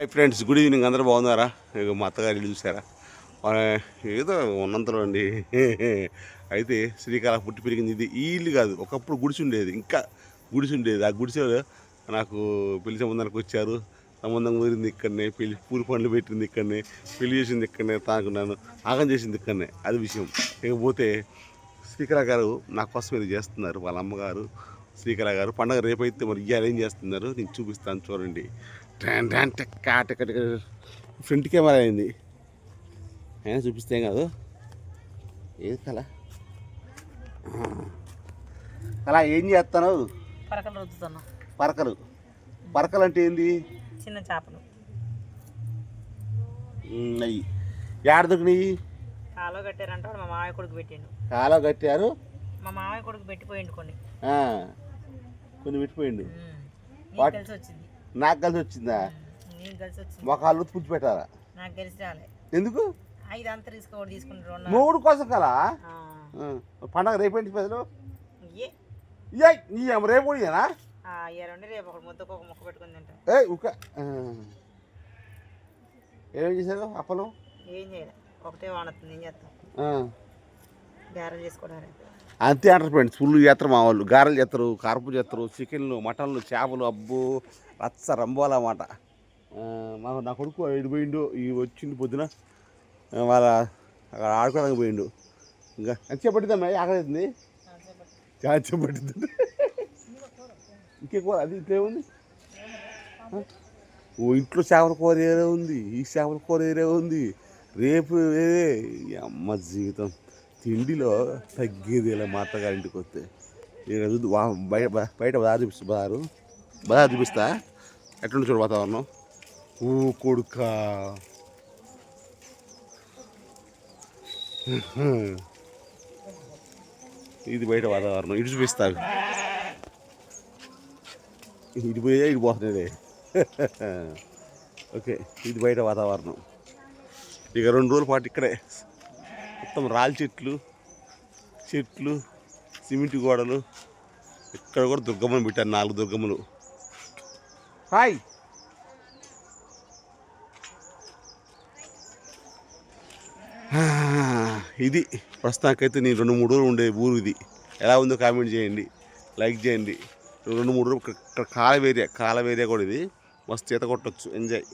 Hi friends good evening. అందరూ బాగున్నారా? ఇక మా అత్తగారు ఇల్లు చూసారా ఏదో ఉన్నంతలో అండి. అయితే శ్రీకాళహం పుట్టి పెరిగింది. ఇది ఈ ఇల్లు కాదు ఒకప్పుడు గుడిసి ఉండేది. ఇంకా గుడిసి ఉండేది. ఆ గుడిసెలో నాకు పెళ్ళి సంబంధానికి వచ్చారు. సంబంధం కుదిరింది ఇక్కడనే. పెళ్ళి పూలు పండ్లు పెట్టింది ఇక్కడనే. పెళ్ళి చేసింది ఇక్కడనే. తానుకున్నాను. ఆగం చేసింది ఇక్కడనే. అది విషయం. ఇకపోతే శ్రీకళ గారు నా కోసం ఇది చేస్తున్నారు. వాళ్ళ అమ్మగారు శ్రీకళ గారు. పండగ రేపైతే మరి ఇవాళ ఏం చేస్తున్నారు? నేను చూపిస్తాను. చూడండి. ఫ్రంట్ కెమెరా అయింది. అయినా చూపిస్తే కాదు. ఏది కళ? కళ ఏం చేస్తాను పరకలు రుద్దుతున్నాం. పరకలు. పరకలు అంటే ఏంది? చిన్న చేపలు. అయ్యి. ఏడ దొరికినాయి? కాలో కట్టారంటే మా మామయ్య కొడుకు పెట్టిండు. కాలో కట్టారు? మా మామయ్య కొడుకు పెట్టిపోయిండు కొన్ని. కొన్ని పెట్టిపోయిండు? కలిసి వచ్చింది నాకు కలిసి వచ్చిందా? మొఖాలు పుచ్చి పెట్టారా నాకు కలిసి రాలే. ఎందుకు? ఐదు అంత తీసుకుంటారు మూడు కోసం ఆ. పండగ రేపేంటి ఇయ్య నీ రేపు కూడా రేపు ఒకటి ముద్దకు ఒక ముక్క పెట్టుకుని తింటా. ఏ ఉక ఏమేం చేశారు అప్పలు? ఏం చేయలే. ఒకటే వానొస్తుంది ఏం చేస్తాం? అంతే అంటారు ఫ్రెండ్స్. ఫుల్ చేస్తారు మా వాళ్ళు. గారెలు చేస్తారు కారపు చేస్తారు చికెన్లు మటన్లు చేపలు అబ్బు రచ్చ రంబోలా మా నా కొడుకు ఇటు పోయిండు ఈ వచ్చిండు పొద్దున. వాళ్ళ అక్కడ ఆడుకోవడానికి పోయిండు. ఇంకా ఎంత పట్టిందమ్మా? ఆకలి అవుతుంది చాలా పట్టింది. ఇంకెక్కువ అది ఇంకేముంది ఓ ఇంట్లో చేపల కూర వేరే ఉంది ఈ చేపల కూర వేరే ఉంది. రేపు వేరే. అమ్మ జీవితం. తిండిలో తగ్గేది ఇలా మా అత్తగారింటికి వస్తే. నేను వా- బయట బయట బజార్ చూపిస్తా బజారు. బజార్ చూపిస్తా. ఎట్లుంది చూడు వాతావరణం? ఊ కొడుక. ఇది బయట వాతావరణం. ఇటు చూపిస్తా. ఇటు పోయే ఇటు పోతున్నాడే ఓకే ఇది బయట వాతావరణం. ఇక రెండు రోజుల పాటు ఇక్కడే. మొత్తం రాళ్ళ చెట్లు చెట్లు సిమెంట్ గోడలు. ఇక్కడ కూడా దుర్గమ్మను పెట్టారు నాలుగు దుర్గమ్మలు. హాయ్. ఇది ప్రస్తుతానికైతే నేను రెండు మూడు రోజులు ఉండే ఊరు ఇది. ఎలా ఉందో కామెంట్ చేయండి లైక్ చేయండి. రెండు మూడు రోజులు ఇక్కడ కాల ఏరియా కాల ఏరియా కూడా ఇది. మస్తు ఈత కొట్టచ్చు. ఎంజాయ్